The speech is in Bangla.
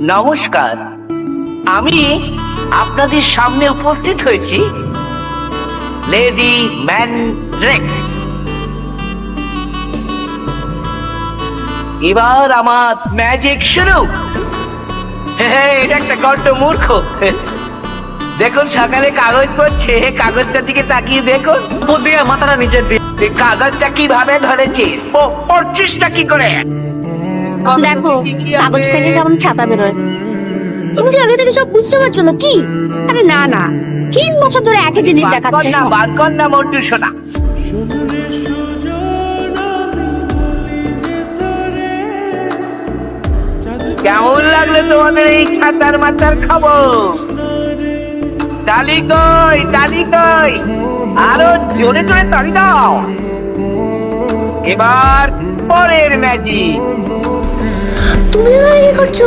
নমস্কার। আমি আপনাদের সামনে উপস্থিত হয়েছি, লেডি ম্যান রেক। এবার আমার ম্যাজিক শুরু। এটা একটা গল্প মূর্খ। দেখুন, সকালে কাগজ পড়ছে, কাগজটার দিকে তাকিয়ে দেখুন। মাথাটা নিচের দিকে কাগজটা কীভাবে ধরেছিস ও পড়ছিসটা কি করে? দেখো কাগজ থেকে কেমন ছাতা বেরোয়? তুমি কি আগে থেকে সব বুঝতে পারছ না কি আরে না না। তিন বছর ধরে একই জিনিস দেখাচ্ছে। না বাদ কর না মন্টু শোনা। কেমন লাগল তোমাদের এই ছাতার মাথার খবর? তালি কই তালি কই? আরও জোরে জোরে তালি দাও। এবার পরের ম্যাজিক তুমি দাঁড়িয়ে করছ?